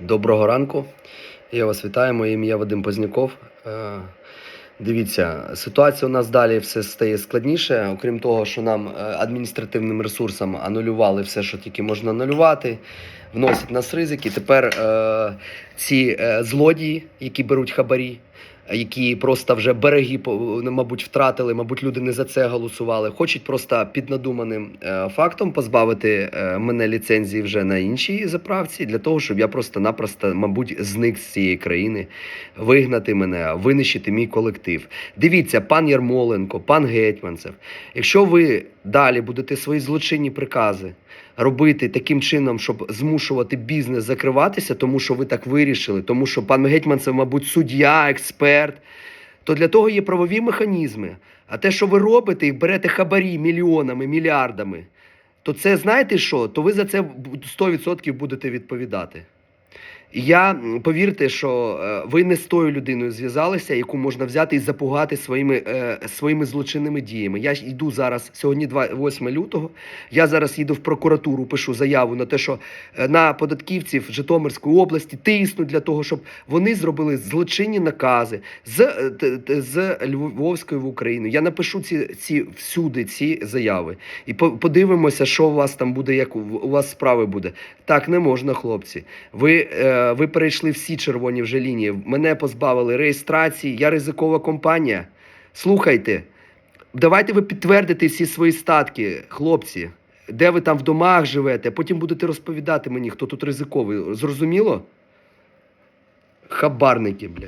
Доброго ранку. Я вас вітаю. Моє ім'я Вадим Позняков. Е, Дивіться, ситуація у нас далі все стає складніше. Окрім того, що нам е, адміністративним ресурсам анулювали все, що тільки можна анулювати, вносять нас ризики. Тепер е, ці е, злодії, які беруть хабарі, які просто вже береги, мабуть, втратили, мабуть, люди не за це голосували. Хочуть просто під надуманим е, фактом позбавити е, мене ліцензії вже на іншій заправці, для того, щоб я просто-напросто, мабуть, зник з цієї країни, вигнати мене, винищити мій колектив. Дивіться, пан Ярмоленко, пан Гетьманцев. Якщо ви далі будете свої злочинні прикази робити таким чином, щоб змушувати бізнес закриватися, тому що ви так вирішили, тому що пан гетьман це, мабуть, суддя, експерт, то для того є правові механізми. А те, що ви робите, і берете хабарі мільйонами, мільярдами, то це знаєте що? То ви за це 100% будете відповідати. Я повірте, що е, ви не з тою людиною зв'язалися, яку можна взяти і запугати своїми, е, своїми злочинними діями. Я йду зараз, сьогодні 2 8 лютого. Я зараз їду в прокуратуру, пишу заяву на те, що е, на податківців Житомирської області тиснуть для того, щоб вони зробили злочинні накази з, з Львовської в Україну. Я напишу ці, ці всюди ці заяви. І по- подивимося, що у вас там буде, як у, вас справи буде. Так не можна, хлопці. Ви, е, ви перейшли всі червоні вже лінії. Мене позбавили реєстрації, я ризикова компанія. Слухайте, давайте ви підтвердите всі свої статки, хлопці. Де ви там в домах живете, потім будете розповідати мені, хто тут ризиковий. Зрозуміло? Хабарники, блядь.